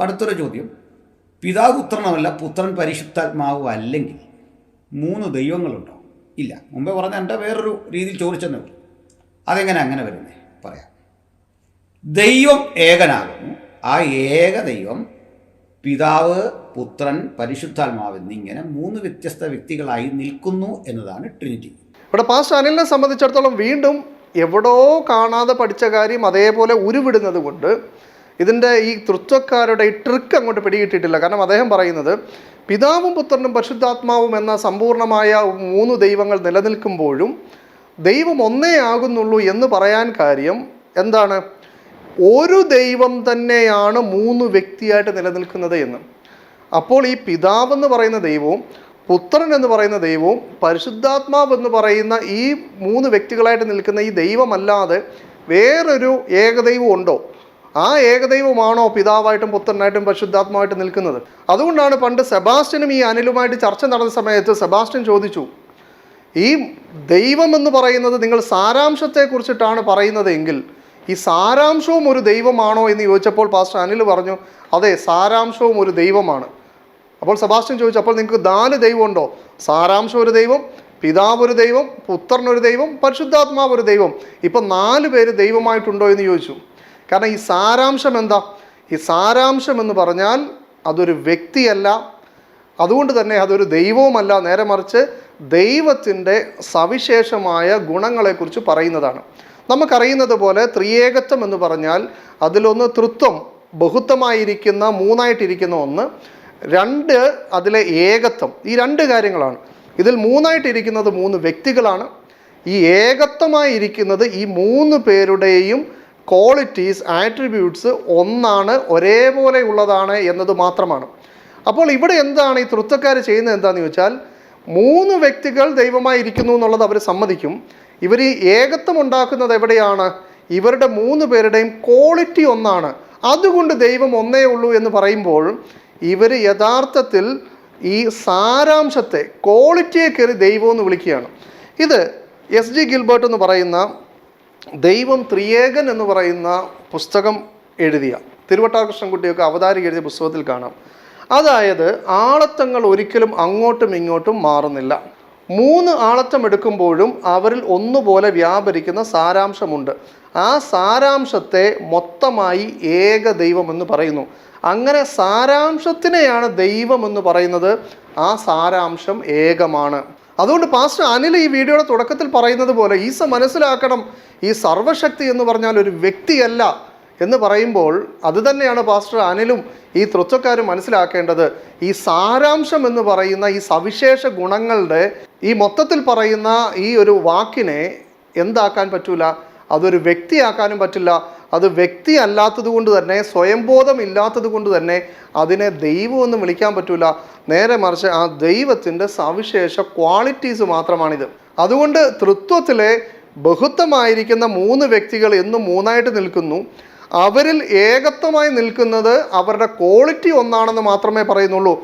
അടുത്തൊരു ചോദ്യം. പിതാവ് പുത്രനുമല്ല പുത്രൻ പരിശുദ്ധാത്മാവ് അല്ലെങ്കിൽ മൂന്ന് ദൈവങ്ങളുണ്ടോ? ഇല്ല. മുമ്പേ പറഞ്ഞ എന്റെ വേറൊരു രീതിയിൽ ചോദിച്ചെന്നേ അതെങ്ങനെ അങ്ങനെ വരുന്നേ? പറയാം. ദൈവം ഏകനാകുന്നു. ആ ഏക ദൈവം പിതാവ് പുത്രൻ പരിശുദ്ധാത്മാവ് എന്നിങ്ങനെ മൂന്ന് വ്യത്യസ്ത വ്യക്തികളായി നിൽക്കുന്നു എന്നതാണ് ട്രിനിറ്റി. ഇവിടെ പാസ്റ്റ് അനിലിനെ സംബന്ധിച്ചിടത്തോളം വീണ്ടും എവിടോ കാണാതെ പഠിച്ച കാര്യം അതേപോലെ ഉരുവിടുന്നത് കൊണ്ട് ഇതിന്റെ ഈ തൃത്വക്കാരുടെ ഈ ട്രിക്ക് അങ്ങോട്ട് പിടികിട്ടിട്ടില്ല കാരണം അദ്ദേഹം പറയുന്നത് പിതാവും പുത്രനും പരിശുദ്ധാത്മാവും എന്ന സമ്പൂർണമായ മൂന്ന് ദൈവങ്ങൾ നിലനിൽക്കുമ്പോഴും ദൈവം ഒന്നേ ആകുന്നുള്ളൂ എന്ന് പറയാൻ കാര്യം എന്താണ്? ഒരു ദൈവം തന്നെയാണ് മൂന്ന് വ്യക്തിയായിട്ട് നിലനിൽക്കുന്നത് എന്ന്. അപ്പോൾ ഈ പിതാവ് എന്ന് പറയുന്ന ദൈവവും പുത്രൻ എന്ന് പറയുന്ന ദൈവവും പരിശുദ്ധാത്മാവ് എന്ന് പറയുന്ന ഈ മൂന്ന് വ്യക്തികളായിട്ട് നിൽക്കുന്ന ഈ ദൈവമല്ലാതെ വേറൊരു ഏകദൈവം ഉണ്ടോ? ആ ഏകദൈവമാണോ പിതാവായിട്ടും പുത്രനായിട്ടും പരിശുദ്ധാത്മാവായിട്ടും നിൽക്കുന്നത്? അതുകൊണ്ടാണ് പണ്ട് സെബാസ്റ്റ്യനും ഈ അനിലുമായിട്ട് ചർച്ച നടന്ന സമയത്ത് സെബാസ്റ്റ്യൻ ചോദിച്ചു ഈ ദൈവം എന്ന് പറയുന്നത് നിങ്ങൾ സാരാംശത്തെ കുറിച്ചിട്ടാണ് പറയുന്നത് എങ്കിൽ ഈ സാരാംശവും ഒരു ദൈവമാണോ എന്ന് ചോദിച്ചപ്പോൾ പാസ്റ്റർ അനിൽ പറഞ്ഞു അതെ സാരാംശവും ഒരു ദൈവമാണ്. അപ്പോൾ സെബാസ്റ്റ്യൻ ചോദിച്ചു അപ്പോൾ നിങ്ങൾക്ക് നാല് ദൈവമുണ്ടോ? സാരാംശം ഒരു ദൈവം പിതാവ് ഒരു ദൈവം പുത്രൻ ഒരു ദൈവം പരിശുദ്ധാത്മാവ് ഒരു ദൈവം. ഇപ്പം നാല് പേര് ദൈവമായിട്ടുണ്ടോ എന്ന് ചോദിച്ചു. കാരണം ഈ സാരാംശം എന്താ? ഈ സാരാംശം എന്ന് പറഞ്ഞാൽ അതൊരു വ്യക്തിയല്ല. അതുകൊണ്ട് തന്നെ അതൊരു ദൈവവുമല്ല. നേരെ മറിച്ച് ദൈവത്തിന്റെ സവിശേഷമായ ഗുണങ്ങളെക്കുറിച്ച് പറയുന്നതാണ്. നമുക്കറിയുന്നത് പോലെ ത്രിയേകത്വം എന്ന് പറഞ്ഞാൽ അതിലൊന്ന് തൃത്വം ബഹുത്വമായിരിക്കുന്ന മൂന്നായിട്ടിരിക്കുന്ന ഒന്ന് രണ്ട് അതിലെ ഏകത്വം. ഈ രണ്ട് കാര്യങ്ങളാണ്. ഇതിൽ മൂന്നായിട്ടിരിക്കുന്നത് മൂന്ന് വ്യക്തികളാണ്. ഈ ഏകത്വമായിരിക്കുന്നത് ഈ മൂന്ന് പേരുടെയും ക്വാളിറ്റീസ് ആട്രിബ്യൂട്ട്സ് ഒന്നാണ് ഒരേപോലെ ഉള്ളതാണ് എന്നത് മാത്രമാണ്. അപ്പോൾ ഇവിടെ എന്താണ് ഈ തൃത്വക്കാർ ചെയ്യുന്നത് എന്താണെന്ന് ചോദിച്ചാൽ മൂന്ന് വ്യക്തികൾ ദൈവമായിരിക്കുന്നു എന്നുള്ളത് അവർ സമ്മതിക്കും. ഇവർ ഈ ഏകത്വം ഉണ്ടാക്കുന്നത് എവിടെയാണ്? ഇവരുടെ മൂന്ന് പേരുടെയും ക്വാളിറ്റി ഒന്നാണ്. അതുകൊണ്ട് ദൈവം ഒന്നേ ഉള്ളൂ എന്ന് പറയുമ്പോൾ ഇവർ യഥാർത്ഥത്തിൽ ഈ സാരാംശത്തെ ക്വാളിറ്റിയെ കയറി ദൈവം എന്ന് വിളിക്കുകയാണ്. ഇത് എസ് ജി ഗിൽബർട്ട് എന്ന് പറയുന്ന ദൈവം ത്രിയേകൻ എന്ന് പറയുന്ന പുസ്തകം എഴുതിയ തിരുവട്ടാകൃഷ്ണൻകുട്ടിയൊക്കെ അവതാരിക എഴുതിയ പുസ്തകത്തിൽ കാണാം. അതായത് ആളത്തങ്ങൾ ഒരിക്കലും അങ്ങോട്ടും ഇങ്ങോട്ടും മാറുന്നില്ല. മൂന്ന് ആളറ്റം എടുക്കുമ്പോഴും അവരിൽ ഒന്നുപോലെ വ്യാപരിക്കുന്ന സാരാംശമുണ്ട്. ആ സാരാംശത്തെ മൊത്തമായി ഏക ദൈവം എന്ന് പറയുന്നു. അങ്ങനെ സാരാംശത്തിനെയാണ് ദൈവം എന്ന് പറയുന്നത്. ആ സാരാംശം ഏകമാണ്. അതുകൊണ്ട് പാസ്റ്റർ അനിൽ ഈ വീഡിയോയുടെ തുടക്കത്തിൽ പറയുന്നത് പോലെ ഈസ മനസ്സിലാക്കണം ഈ സർവശക്തി എന്ന് പറഞ്ഞാൽ ഒരു വ്യക്തിയല്ല എന്ന് പറയുമ്പോൾ അത് തന്നെയാണ് പാസ്റ്റർ അനിലും ഈ തൃത്വക്കാരും മനസ്സിലാക്കേണ്ടത്. ഈ സാരാംശം എന്ന് പറയുന്ന ഈ സവിശേഷ ഗുണങ്ങളുടെ ഈ മൊത്തത്തിൽ പറയുന്ന ഈ ഒരു വാക്കിനെ എന്താക്കാൻ പറ്റൂല? അതൊരു വ്യക്തിയാക്കാനും പറ്റില്ല. അത് വ്യക്തി അല്ലാത്തത് കൊണ്ട് തന്നെ സ്വയംബോധം ഇല്ലാത്തത് കൊണ്ട് തന്നെ അതിനെ ദൈവം എന്ന് വിളിക്കാൻ പറ്റൂല. നേരെ മറിച്ച് ആ ദൈവത്തിന്റെ സവിശേഷ ക്വാളിറ്റീസ് മാത്രമാണിത്. അതുകൊണ്ട് തൃത്വത്തിലെ ബഹുത്വമായിരിക്കുന്ന മൂന്ന് വ്യക്തികൾ എന്നും മൂന്നായിട്ട് നിൽക്കുന്നു. അവരിൽ ഏകത്വമായി നിൽക്കുന്നത് അവരുടെ ക്വാളിറ്റി ഒന്നാണെന്ന് മാത്രമേ പറയുന്നുള്ളൂ.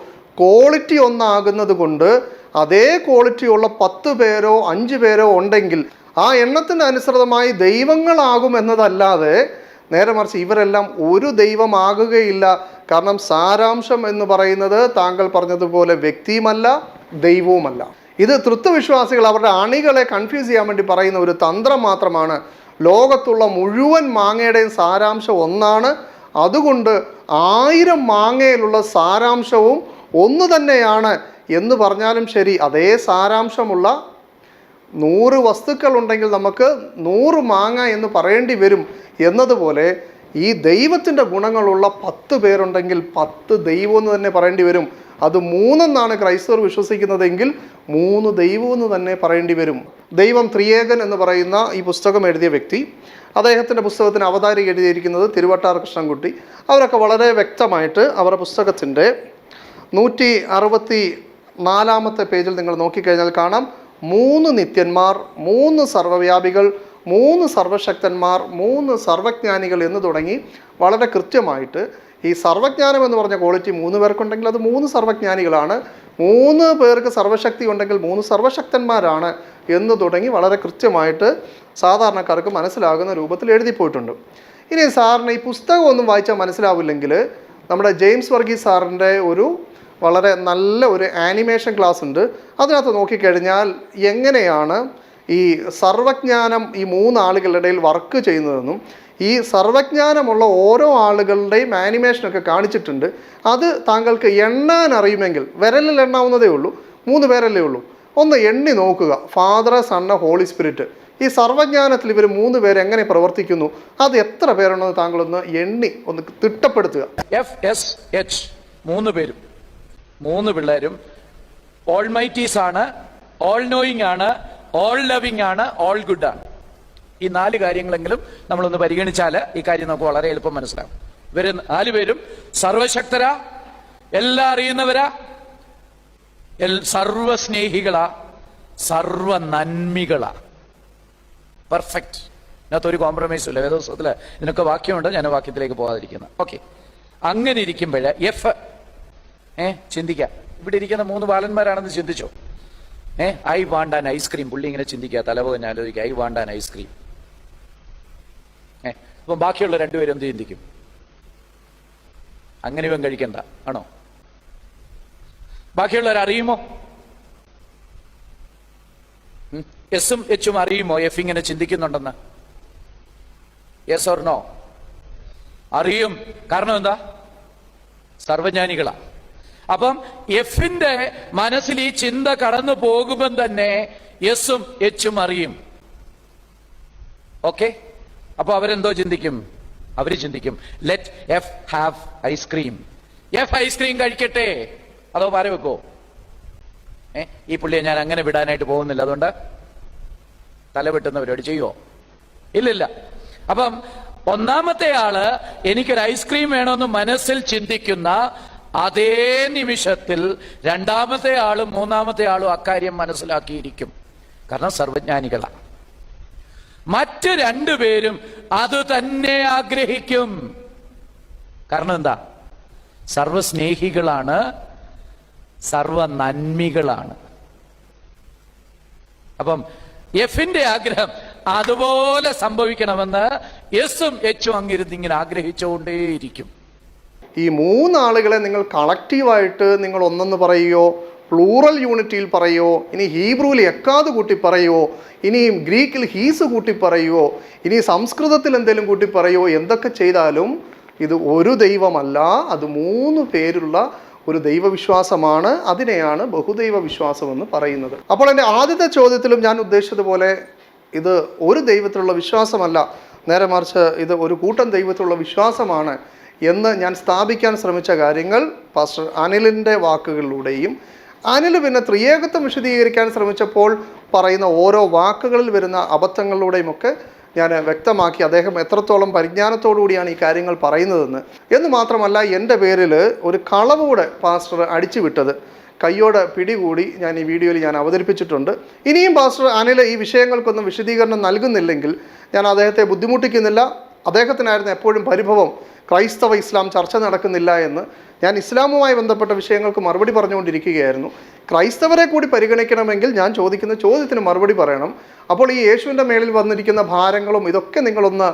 ക്വാളിറ്റി ഒന്നാകുന്നത് കൊണ്ട് അതേ ക്വാളിറ്റി ഉള്ള പത്ത് പേരോ അഞ്ച് പേരോ ഉണ്ടെങ്കിൽ ആ എണ്ണത്തിന് അനുസൃതമായി ദൈവങ്ങളാകും എന്നതല്ലാതെ നേരെ മറിച്ച് ഇവരെല്ലാം ഒരു ദൈവമാകുകയില്ല. കാരണം സാരാംശം എന്ന് പറയുന്നത് താങ്കൾ പറഞ്ഞതുപോലെ വ്യക്തിയുമല്ല ദൈവവുമല്ല. ഇത് തൃത്വവിശ്വാസികൾ അവരുടെ അണികളെ കൺഫ്യൂസ് ചെയ്യാൻ വേണ്ടി പറയുന്ന ഒരു തന്ത്രം മാത്രമാണ്. ലോകത്തുള്ള മുഴുവൻ മാങ്ങയുടെയും സാരാംശം ഒന്നാണ്. അതുകൊണ്ട് ആയിരം മാങ്ങയിലുള്ള സാരാംശവും ഒന്ന് തന്നെയാണ്. എന്ന് പറഞ്ഞാലും ശരി അതേ സാരാംശമുള്ള നൂറ് വസ്തുക്കൾ ഉണ്ടെങ്കിൽ നമുക്ക് നൂറ് മാങ്ങ എന്ന് പറയേണ്ടി വരും എന്നതുപോലെ ഈ ദൈവത്തിന്റെ ഗുണങ്ങളുള്ള പത്ത് പേരുണ്ടെങ്കിൽ പത്ത് ദൈവം എന്ന് തന്നെ പറയേണ്ടി വരും. അത് മൂന്നെന്നാണ് ക്രൈസ്തവർ വിശ്വസിക്കുന്നതെങ്കിൽ മൂന്ന് ദൈവം എന്ന് തന്നെ പറയേണ്ടി വരും. ദൈവം ത്രിയേകൻ എന്ന് പറയുന്ന ഈ പുസ്തകം എഴുതിയ വ്യക്തി അദ്ദേഹത്തിന്റെ പുസ്തകത്തിന് അവതാരി എഴുതിയിരിക്കുന്നത് തിരുവട്ടാർ കൃഷ്ണൻകുട്ടി. അവരൊക്കെ വളരെ വ്യക്തമായിട്ട് അവരുടെ പുസ്തകത്തിന്റെ നൂറ്റി അറുപത്തി നാലാമത്തെ പേജിൽ നിങ്ങൾ നോക്കിക്കഴിഞ്ഞാൽ കാണാം. മൂന്ന് നിത്യന്മാർ മൂന്ന് സർവവ്യാപികൾ മൂന്ന് സർവശക്തന്മാർ മൂന്ന് സർവജ്ഞാനികൾ എന്ന് തുടങ്ങി വളരെ കൃത്യമായിട്ട് ഈ സർവജ്ഞാനം എന്ന് പറഞ്ഞ ക്വാളിറ്റി മൂന്ന് പേർക്കുണ്ടെങ്കിൽ അത് മൂന്ന് സർവജ്ഞാനികളാണ്. മൂന്ന് പേർക്ക് സർവശക്തി ഉണ്ടെങ്കിൽ മൂന്ന് സർവശക്തന്മാരാണ് എന്ന് തുടങ്ങി വളരെ കൃത്യമായിട്ട് സാധാരണക്കാർക്ക് മനസ്സിലാകുന്ന രൂപത്തിൽ എഴുതി പോയിട്ടുണ്ട്. ഇനി സാറിന് ഈ പുസ്തകം ഒന്നും വായിച്ചാൽ മനസ്സിലാവില്ലെങ്കിൽ നമ്മുടെ ജെയിംസ് വർഗീസ് സാറിന്റെ ഒരു വളരെ നല്ല ഒരു ആനിമേഷൻ ക്ലാസ് ഉണ്ട് അതിനകത്ത് നോക്കിക്കഴിഞ്ഞാൽ എങ്ങനെയാണ് ഈ സർവജ്ഞാനം ഈ മൂന്ന് ആളുകളുടെ ഇടയിൽ വർക്ക് ചെയ്യുന്നതെന്നും ഈ സർവജ്ഞാനമുള്ള ഓരോ ആളുകളുടെയും ആനിമേഷനൊക്കെ കാണിച്ചിട്ടുണ്ട്. അത് താങ്കൾക്ക് എണ്ണാൻ അറിയുമെങ്കിൽ വിരലിൽ എണ്ണാവുന്നതേ ഉള്ളൂ മൂന്ന് പേരല്ലേ ഉള്ളൂ. ഒന്ന് എണ്ണി നോക്കുക ഫാദർ സണ്ണ ഹോളി സ്പിരിറ്റ് ഈ സർവജ്ഞാനത്തിൽ ഇവർ മൂന്ന് പേര് എങ്ങനെ പ്രവർത്തിക്കുന്നു? അത് എത്ര പേരുണ്ടെന്ന് താങ്കളൊന്ന് എണ്ണി ഒന്ന് തിട്ടപ്പെടുത്തുക. എഫ് എസ് എച്ച് മൂന്ന് പേരും. മൂന്ന് പിള്ളേരും. ഓൾ മൈറ്റീസ് ആണ് ഓൾ നോയിങ് ആണ് ഓൾ ലവിങ് ആണ് ഓൾ ഗുഡ് ആണ്. ഈ നാല് കാര്യങ്ങളെങ്കിലും നമ്മളൊന്ന് പരിഗണിച്ചാൽ ഈ കാര്യം നമുക്ക് വളരെ എളുപ്പം മനസ്സിലാവും. ഇവർ നാല് പേരും സർവശക്തരാ എല്ലാം അറിയുന്നവരാ സർവസ്നേഹികളാ സർവ നന്മികളാ പെർഫെക്റ്റ് ഇതിനകത്ത് ഒരു കോംപ്രമൈസും ഇല്ല വേദോത്സവത്തിൽ ഇതിനൊക്കെ വാക്യമുണ്ട് ഞാൻ വാക്യത്തിലേക്ക് പോകാതിരിക്കുന്നത് ഓക്കെ അങ്ങനെ ഇരിക്കുമ്പോൾ എഫ് ഏ ചിന്തിക്കാം. ഇവിടെ ഇരിക്കുന്ന മൂന്ന് ബാലന്മാരാണെന്ന് ചിന്തിച്ചോ? ഏ ഐ വാണ്ട് ആൻ ഐസ്ക്രീം പുള്ളി ഇങ്ങനെ ചിന്തിക്കുക തലപോകൻ ആലോചിക്കുക ഐ വാണ്ട് ആൻ ഐസ്ക്രീം ഏ അപ്പം ബാക്കിയുള്ള രണ്ടുപേരും എന്ത് ചിന്തിക്കും? അങ്ങനെ ഇവൻ കഴിക്കണ്ട ആണോ? ബാക്കിയുള്ളവർ അറിയുമോ. എസും എച്ചും അറിയുമോ? എഫ് ഇങ്ങനെ ചിന്തിക്കുന്നുണ്ടെന്ന്? യെസ് ഓർ നോ അറിയും. കാരണം എന്താ? സർവജ്ഞാനികളാ അപ്പം എഫിന്റെ മനസ്സിൽ ഈ ചിന്ത കടന്നു പോകുമ്പം തന്നെ എസും എച്ചും അറിയും. ഓക്കെ? അപ്പൊ അവരെന്തോ ചിന്തിക്കും? അവർ ചിന്തിക്കും. ലെറ്റ് എഫ് ഹാവ് ഐസ്ക്രീം എഫ് ഐസ്ക്രീം കഴിക്കട്ടെ. അതോ പാര വെക്കോ? ഏ ഈ പുള്ളിയെ ഞാൻ അങ്ങനെ വിടാനായിട്ട് പോകുന്നില്ല. അതുകൊണ്ട് തല വെട്ടുന്നവരോട് ചെയ്യുമോ ഇല്ലില്ല. അപ്പം ഒന്നാമത്തെ ആൾ എനിക്കൊരു ഐസ്ക്രീം വേണമെന്ന് മനസ്സിൽ ചിന്തിക്കുന്ന അതേ നിമിഷത്തിൽ രണ്ടാമത്തെ ആളും മൂന്നാമത്തെ ആളും അക്കാര്യം മനസ്സിലാക്കിയിരിക്കും. കാരണം സർവജ്ഞാനികളാണ് മറ്റ് രണ്ടുപേരും അത് തന്നെ ആഗ്രഹിക്കും. കാരണം എന്താ? സർവസ്നേഹികളാണ് സർവ നന്മികളാണ് അപ്പം എഫിന്റെ ആഗ്രഹം അതുപോലെ സംഭവിക്കണമെന്ന് എസും എച്ചും അങ്ങിരുന്ന് ഇങ്ങനെ ആഗ്രഹിച്ചുകൊണ്ടേയിരിക്കും. ഈ മൂന്നാളുകളെ നിങ്ങൾ കളക്റ്റീവായിട്ട് നിങ്ങൾ ഒന്നെന്ന് പറയുകയോ പ്ലൂറൽ യൂണിറ്റിയിൽ പറയുമോ ഇനി ഹീബ്രുവിൽ എക്കാത് കൂട്ടി പറയുമോ ഇനി ഗ്രീക്കിൽ ഹീസ് കൂട്ടി പറയുമോ ഇനി സംസ്കൃതത്തിൽ എന്തെങ്കിലും കൂട്ടി പറയുമോ എന്തൊക്കെ ചെയ്താലും ഇത് ഒരു ദൈവമല്ല അത് മൂന്ന് പേരുള്ള ഒരു ദൈവവിശ്വാസമാണ് അതിനെയാണ് ബഹുദൈവ വിശ്വാസം എന്ന് പറയുന്നത്. അപ്പോൾ എന്റെ ആദ്യത്തെ ചോദ്യത്തിലും ഞാൻ ഉദ്ദേശിച്ചതുപോലെ ഇത് ഒരു ദൈവത്തിലുള്ള വിശ്വാസമല്ല. നേരെ മറിച്ച് ഇത് ഒരു കൂട്ടം ദൈവത്തിലുള്ള വിശ്വാസമാണ്. എന്ന് ഞാൻ സ്ഥാപിക്കാൻ ശ്രമിച്ച കാര്യങ്ങൾ പാസ്റ്റർ അനിലിന്റെ വാക്കുകളിലൂടെയും അനിൽ പിന്നെ ത്രിയേകത്വം വിശദീകരിക്കാൻ ശ്രമിച്ചപ്പോൾ പറയുന്ന ഓരോ വാക്കുകളിൽ വരുന്ന അബദ്ധങ്ങളിലൂടെയും ഒക്കെ ഞാൻ വ്യക്തമാക്കി അദ്ദേഹം എത്രത്തോളം പരിജ്ഞാനത്തോടുകൂടിയാണ് ഈ കാര്യങ്ങൾ പറയുന്നതെന്ന്. എന്ന് മാത്രമല്ല എന്റെ പേരിൽ ഒരു കളവ് കൂടെ പാസ്റ്റർ അടിച്ചു വിട്ടത്. കയ്യോടെ പിടികൂടി ഞാൻ ഈ വീഡിയോയിൽ ഞാൻ അവതരിപ്പിച്ചിട്ടുണ്ട്. ഇനിയും പാസ്റ്റർ അനിൽ ഈ വിഷയങ്ങൾക്കൊന്നും വിശദീകരണം നൽകുന്നില്ലെങ്കിൽ ഞാൻ അദ്ദേഹത്തെ ബുദ്ധിമുട്ടിക്കുന്നില്ല. അദ്ദേഹത്തിനായിരുന്നു എപ്പോഴും പരിഭവം. ക്രൈസ്തവ ഇസ്ലാം ചർച്ച നടക്കുന്നില്ല എന്ന് ഞാൻ ഇസ്ലാമുമായി ബന്ധപ്പെട്ട വിഷയങ്ങൾക്ക് മറുപടി പറഞ്ഞുകൊണ്ടിരിക്കുകയായിരുന്നു. ക്രൈസ്തവരെ കൂടി പരിഗണിക്കണമെങ്കിൽ ഞാൻ ചോദിക്കുന്ന ചോദ്യത്തിന് മറുപടി പറയണം. അപ്പോൾ ഈ യേശുവിന്റെ മേളിൽ വന്നിരിക്കുന്ന ഭാരങ്ങളും ഇതൊക്കെ നിങ്ങളൊന്ന്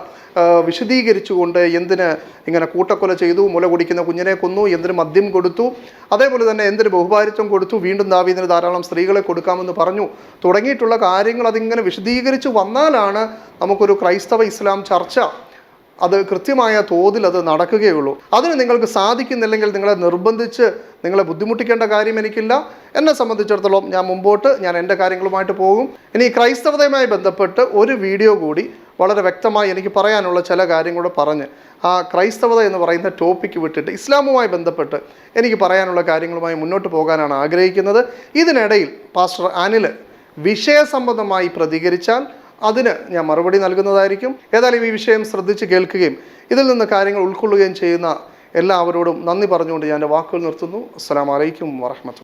വിശദീകരിച്ചുകൊണ്ട് എന്തിന് ഇങ്ങനെ കൂട്ടക്കൊല ചെയ്തു മുല കുടിക്കുന്ന കുഞ്ഞിനെ കൊന്നു എന്തിന് മദ്യം കൊടുത്തു അതേപോലെ തന്നെ എന്തിന് ബഹുഭാരിത്വം കൊടുത്തു വീണ്ടും ദാവീദിന് ധാരാളം സ്ത്രീകളെ കൊടുക്കാമെന്ന് പറഞ്ഞു. തുടങ്ങിയിട്ടുള്ള കാര്യങ്ങൾ അതിങ്ങനെ വിശദീകരിച്ച് വന്നാലാണ് നമുക്കൊരു ക്രൈസ്തവ ഇസ്ലാം ചർച്ച അത് കൃത്യമായ തോതിൽ അത് നടക്കുകയുള്ളൂ. അതിന് നിങ്ങൾക്ക് സാധിക്കുന്നില്ലെങ്കിൽ നിങ്ങളെ നിർബന്ധിച്ച് നിങ്ങളെ ബുദ്ധിമുട്ടിക്കേണ്ട കാര്യം എനിക്കില്ല. എന്നെ സംബന്ധിച്ചിടത്തോളം ഞാൻ മുമ്പോട്ട് ഞാൻ എന്റെ കാര്യങ്ങളുമായിട്ട് പോകും. ഇനി ക്രൈസ്തവതയുമായി ബന്ധപ്പെട്ട് ഒരു വീഡിയോ കൂടി വളരെ വ്യക്തമായി എനിക്ക് പറയാനുള്ള ചില കാര്യങ്ങൾ പറഞ്ഞ് ആ ക്രൈസ്തവത എന്ന് പറയുന്ന ടോപ്പിക്ക് വിട്ടിട്ട് ഇസ്ലാമുമായി ബന്ധപ്പെട്ട് എനിക്ക് പറയാനുള്ള കാര്യങ്ങളുമായി മുന്നോട്ട് പോകാനാണ് ആഗ്രഹിക്കുന്നത്. ഇതിനിടയിൽ പാസ്റ്റർ അനിൽ വിഷയസംബന്ധമായി പ്രതികരിച്ചാൽ അതിന് ഞാൻ മറുപടി നൽകുന്നതായിരിക്കും. ഏതായാലും ഈ വിഷയം ശ്രദ്ധിച്ച് കേൾക്കുകയും ഇതിൽ നിന്ന് കാര്യങ്ങൾ ഉൾക്കൊള്ളുകയും ചെയ്യുന്ന എല്ലാവരോടും നന്ദി പറഞ്ഞുകൊണ്ട് ഞാൻ എന്റെ വാക്കുകൾ നിർത്തുന്നു. അസ്സാം വലൈക്കും വറഹമത്ത്